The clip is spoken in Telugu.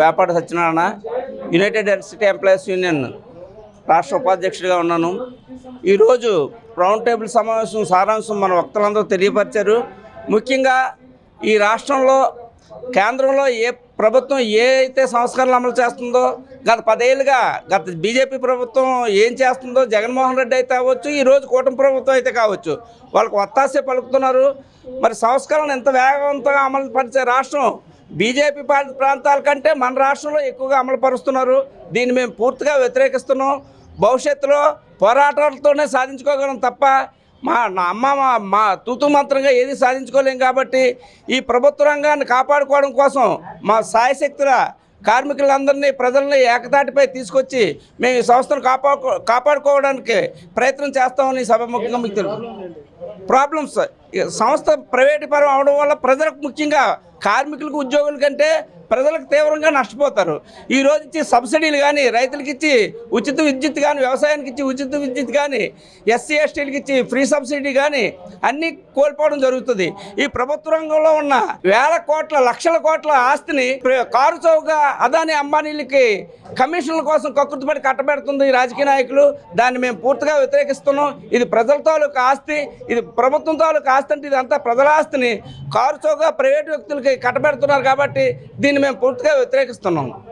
Vepati Satyanarayana united city employees union రాష్ట్ర ఉపాధ్యక్షుడిగా ఉన్నాను. ఈరోజు రౌండ్ టేబుల్ సమావేశం సారాంశం మన వక్తలందరూ తెలియపరిచారు. ముఖ్యంగా ఈ రాష్ట్రంలో కేంద్రంలో ఏ ప్రభుత్వం ఏ అయితే సంస్కరణలు అమలు చేస్తుందో గత పదేళ్ళుగా గత బీజేపీ ప్రభుత్వం ఏం చేస్తుందో జగన్మోహన్ రెడ్డి అయితే అవ్వచ్చు ఈరోజు కూటమి ప్రభుత్వం అయితే కావచ్చు వాళ్ళకు ఒత్తాసే పలుకుతున్నారు. మరి సంస్కరణ ఎంత వేగవంతంగా అమలు పరిచే రాష్ట్రం బీజేపీ పాలిత ప్రాంతాల కంటే మన రాష్ట్రంలో ఎక్కువగా అమలు పరుస్తున్నారు. దీన్ని మేము పూర్తిగా వ్యతిరేకిస్తున్నాం. భవిష్యత్తులో పోరాటాలతోనే సాధించుకోగలం తప్ప మా నా అమ్మ మా మా తూతు మంత్రంగా ఏది సాధించుకోలేం కాబట్టి ఈ ప్రభుత్వ రంగాన్ని కాపాడుకోవడం కోసం మా సాయశక్తుల కార్మికులందరినీ ప్రజల్ని ఏకతాటిపై తీసుకొచ్చి మేము ఈ సంస్థను కాపాడుకో కాపాడుకోవడానికి ప్రయత్నం చేస్తామని సభముఖంగా మీకు తెలుసు. ప్రాబ్లమ్స్ సంస్థ ప్రైవేటు పరం అవడం వల్ల ప్రజలకు ముఖ్యంగా కార్మికులకు ఉద్యోగుల కంటే ప్రజలకు తీవ్రంగా నష్టపోతారు. ఈ రోజు ఇచ్చి సబ్సిడీలు కానీ రైతులకు ఇచ్చి ఉచిత విద్యుత్ కానీ వ్యవసాయానికి ఇచ్చి ఉచిత విద్యుత్ కానీ ఎస్సీ ఎస్టీలకు ఇచ్చి ఫ్రీ సబ్సిడీ కానీ అన్నీ కోల్పోవడం జరుగుతుంది. ఈ ప్రభుత్వ రంగంలో ఉన్న వేల కోట్ల లక్షల కోట్ల ఆస్తిని ప్ర- కారు చౌగా అదాని అంబానీలకి కమిషన్ల కోసం కక్కుర్తిపడి కట్టబెడుతుంది ఈ రాజకీయ నాయకులు. దాన్ని మేము పూర్తిగా వ్యతిరేకిస్తున్నాం. ఇది ప్రజల తాలూకు ఆస్తి. ఇది ప్రభుత్వం తాలూకు ఆస్తి అంటే ఇదంతా ప్రజల ఆస్తిని కారు చౌగా ప్రైవేటు వ్యక్తులకి కట్టబెడుతున్నారు కాబట్టి దీన్ని మేము పూర్తిగా వ్యతిరేకిస్తున్నాం.